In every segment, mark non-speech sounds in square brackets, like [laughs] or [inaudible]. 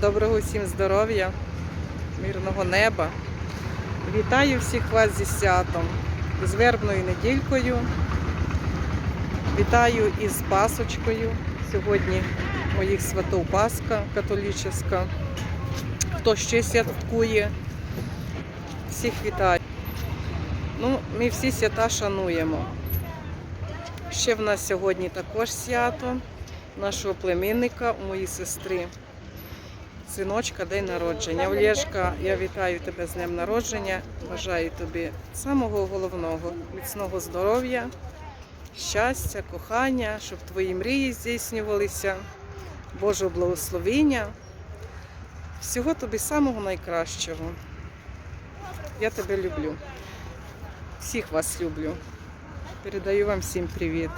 Доброго всім здоров'я, мирного неба. Вітаю всіх вас зі святом, з вербною недількою. Вітаю із Пасочкою. Сьогодні моїх святов Пасха католічна. Хто ще святкує, всіх вітаю. Ну, ми всі свята шануємо. Ще в нас сьогодні також свято нашого племінника, у моїй сестри. Синочка, день народження. Олєшка, я вітаю тебе з днем народження. Бажаю тобі самого головного, міцного здоров'я, щастя, кохання, щоб твої мрії здійснювалися, Божого благословіння. Всього тобі самого найкращого. Я тебе люблю. Всіх вас люблю. Передаю вам всім привіт.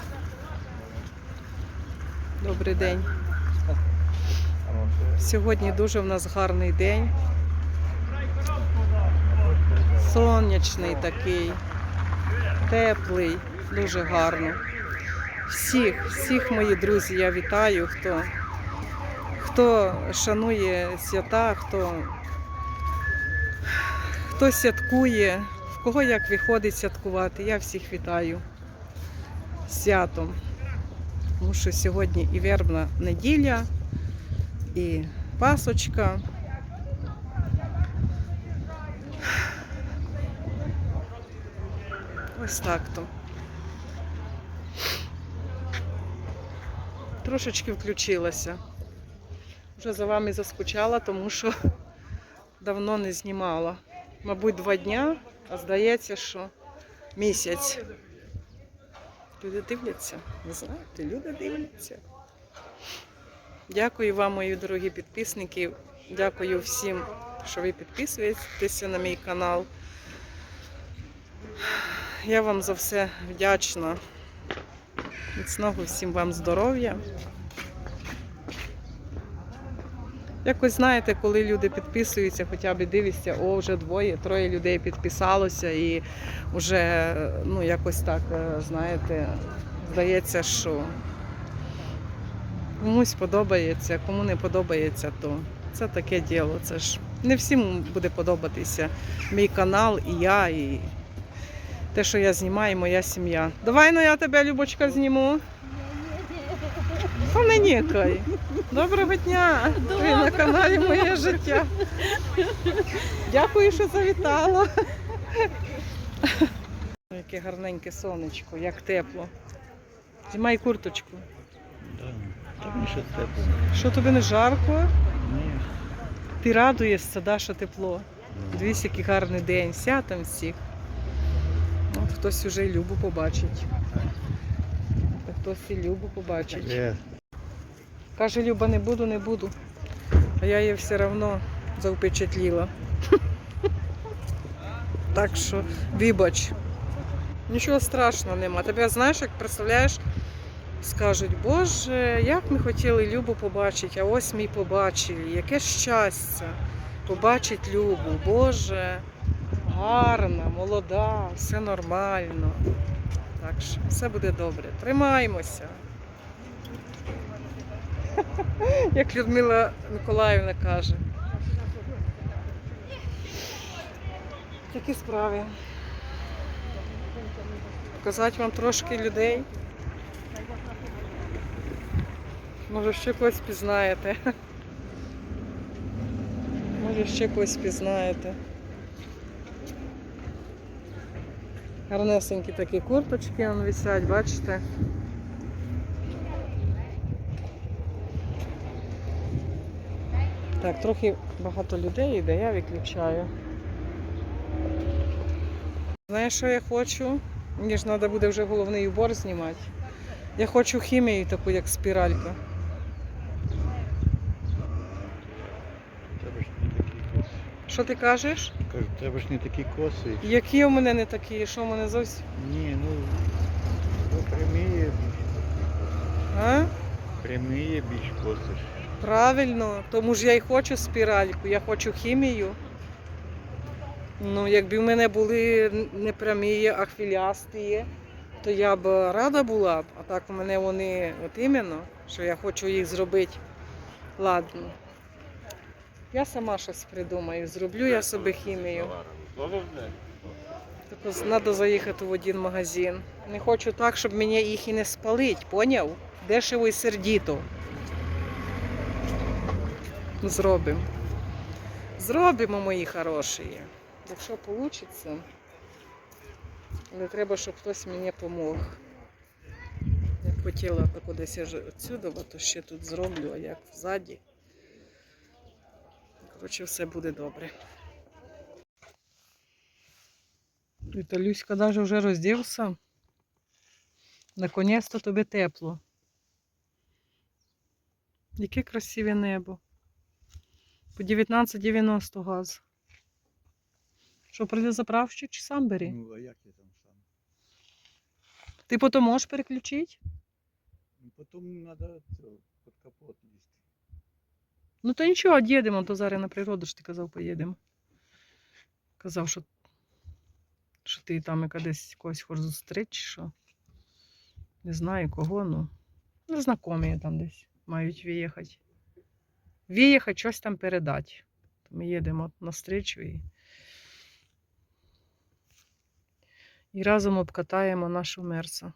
Добрий день. Сьогодні дуже в нас гарний день. Сонячний такий, теплий, дуже гарно. Всіх, всіх мої друзі, я вітаю, хто, хто шанує свята, хто, хто святкує, в кого як виходить святкувати. Я всіх вітаю святом. Тому що сьогодні і вербна неділя і пасочка. Ось так то. Трошечки включилася. Вже за вами заскучала, тому що давно не знімала. Мабуть, два дня, а здається, що місяць. Люди дивляться. Не знаєте, люди дивляться. Дякую вам, мої дорогі підписники. Дякую всім, що ви підписуєтеся на мій канал. Я вам за все вдячна. Міцного всім вам здоров'я. Якось знаєте, коли люди підписуються, хоча б дивишся, о, вже двоє, троє людей підписалося і вже ну, якось так, е, знаєте, здається, що комусь подобається, кому не подобається, то це таке діло. Це ж не всім буде подобатися мій канал і я, і те, що я знімаю, і моя сім'я. Давай ну я тебе, Любочка, зніму. Та не нікай. Доброго дня! Ви на каналі Моє життя. Дякую, що завітала. Яке гарненьке сонечко, як тепло. Знімай курточку. Мені ще тепло. Що тобі не жарко? Ні. Ти радуєшся, да, що тепло. Дивись, який гарний день, святом всіх. От хтось уже і Любу побачить. А Хтось і Любу побачить. Е, Каже, Люба, не буду, не буду. А я її все одно завпечатліла. Так що, вибач. Нічого страшного нема. Тебе знаєш, як представляєш, скажуть, Боже, як ми хотіли Любу побачити, а ось ми побачили. Яке щастя побачить Любу. Боже, гарна, молода, все нормально. Так що все буде добре. Тримаємося. [laughs] Як Людмила Миколаївна каже. Такі справи. Показати вам трошки людей. Може ще когось пізнаєте. Може ще когось пізнаєте. Гарнесенькі такі курточки вон висять, бачите? Так, трохи багато людей йде, я виключаю. Знаєш, що я хочу? Мені ж треба буде вже головний убор знімати. Я хочу хімію таку, як спіралька. тебе ж не такі коси. Що ти кажеш? Кажу, тебе ж не такі коси. Які у мене не такі, що у мене зовсім. Ні, ну, ну пряміє більш. А? Пряміє більш косиш. Правильно, тому ж я й хочу спіральку, я хочу хімію. Ну, якби в мене були не прямі, а хвилясті, то я б рада була б. А так у мене вони от іменно, що я хочу їх зробити ладно. Я сама щось придумаю, зроблю я собі хімію. Тільки треба заїхати в один магазин. Не хочу так, щоб мені їх і не спалить, поняв? Дешево і сердіто. Зробимо. Зробимо, мої хороші. Якщо вийде, але треба, щоб хтось мені допомог. Я б хотіла так кудись аж отсюди, то ще тут зроблю, а як взаді. Коротше, все буде добре. Віталюська навіть вже роздівся. Наконець-то тобі тепло. Яке красиве небо. По 19,90 газ. Що, прийде заправщик чи сам бери? Ну, а як я там сам? Ти потім можеш переключити? Ну, потім треба під капот лізти. Ну то нічого, їдемо, то зараз на природу ж ти казав, поїдемо. Казав, що, що ти там яка десь когось хочеш зустріти, що. Не знаю кого, ну. Ну, знайомі там десь мають виїхати. Виїхати, щось там передати. Ми їдемо на зустрічу і. І разом обкатаємо нашу мерса.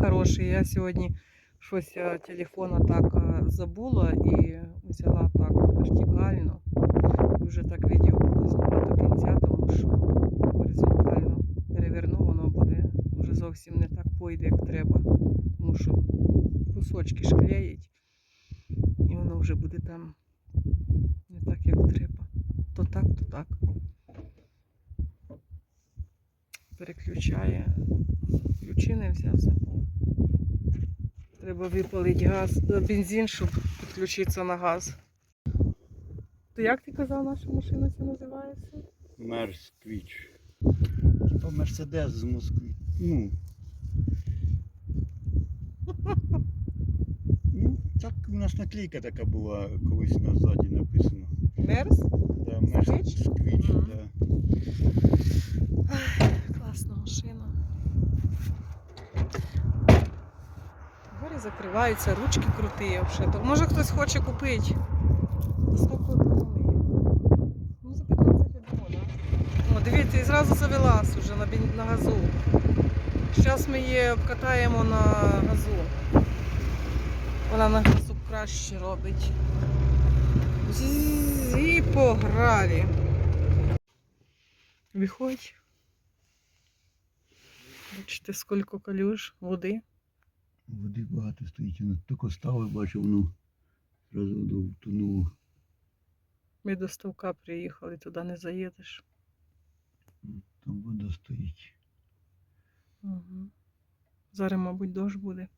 Хороший. Я сьогодні щось е, телефона так е, забула і взяла так вертикально. І вже так відео буду знімати до кінця, тому що горизонтально переверну, воно буде вже зовсім не так пойде, як треба. Тому що кусочки ж клеїть, і воно вже буде там не так, як треба. То так, то так. Переключає. Ключі не взяв забув. Треба випалити газ, е, бензин, щоб підключитися на газ. То як ти казав, наша машина це називається? Мерсквіч. Типа Мерседес з Москви. Ну. [laughs] ну, так у нас наклейка така була колись на ззаді написано. Мерс? Да, Мерсквіч, да. Закриваються, ручки круті вже. То може хтось хоче купити. Скільки? Ну, за 15 я думаю. О, дивіться, і зразу завелась уже на, на газу. Зараз ми її обкатаємо на газу. Вона на газу краще робить. І пограли. Виходь. Бачите, скільки калюж води. Води багато стоїть, тільки ставив, бачив, воно зразу втонуло. Ми до ставка приїхали, туди не заїдеш. Там вода стоїть. Угу. Зараз, мабуть, дощ буде.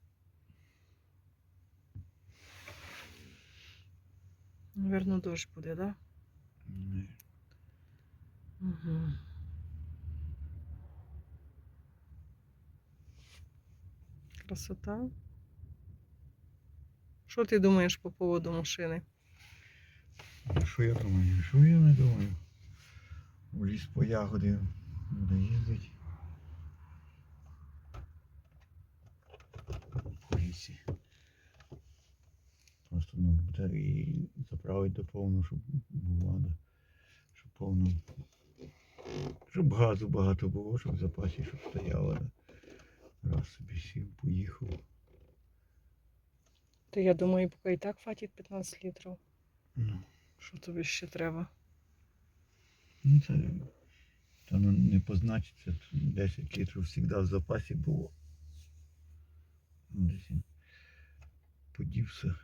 Наверно, дощ буде, так? Да? Угу. Красота. Що ти думаєш по поводу машини? Що я думаю? Що я не думаю? В ліс по ягоди буде їздити. По лісі. Просто на батареї заправити до повного, щоб була, щоб повно. Щоб газу багато було, щоб в запасі, щоб стояло. Раз собі сів, поїхав. То я думаю, поки і так хватить 15 літрів. Ну. Що тобі ще треба? Ну, це та ну, не позначиться. 10 літрів завжди в запасі було. Ну, Десь він подівся.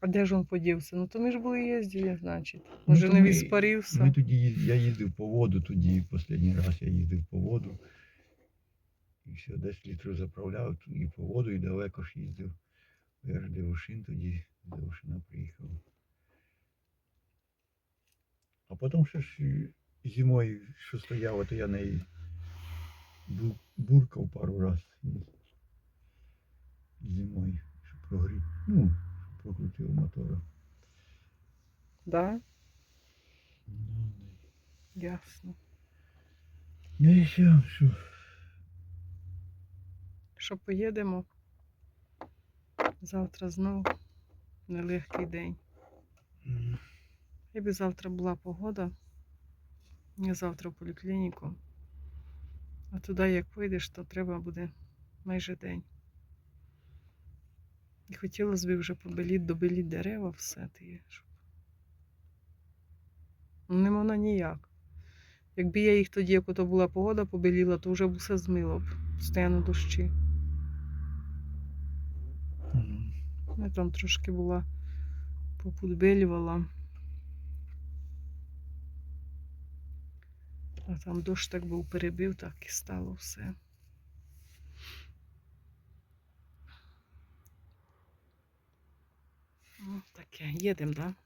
А де ж він подівся? Ну то ми ж були їздили, значить. Ну, Може то не ми- відспарився. Ми тоді я їздив по воду тоді, останній раз я їздив по воду. І все, 10 літрів заправляв і по воду, і далеко ж їздив. Я ж Девушин тоді, Девушина приїхав. А потім ще ж зимою, що стояло, то я неї буркав пару раз зимою, щоб прогрів. Ну, щоб прокрутив мотора. Да? Ну, Ясно. Ну і все, що. Що поїдемо? Завтра знов нелегкий день. Якби завтра була погода, я завтра в поліклініку. А туди, як поїдеш, то треба буде майже день. І хотілося б вже побеліти, добеліти дерева, все ти, щоб. Ну, не можна ніяк. Якби я їх тоді, як ото була погода, побеліла, то вже б все змило б. Постійно дощі. Я там трошки була попудбелювала. А там дощ так був перебив, так і стало все. Ну, таке, їдемо, так? Да?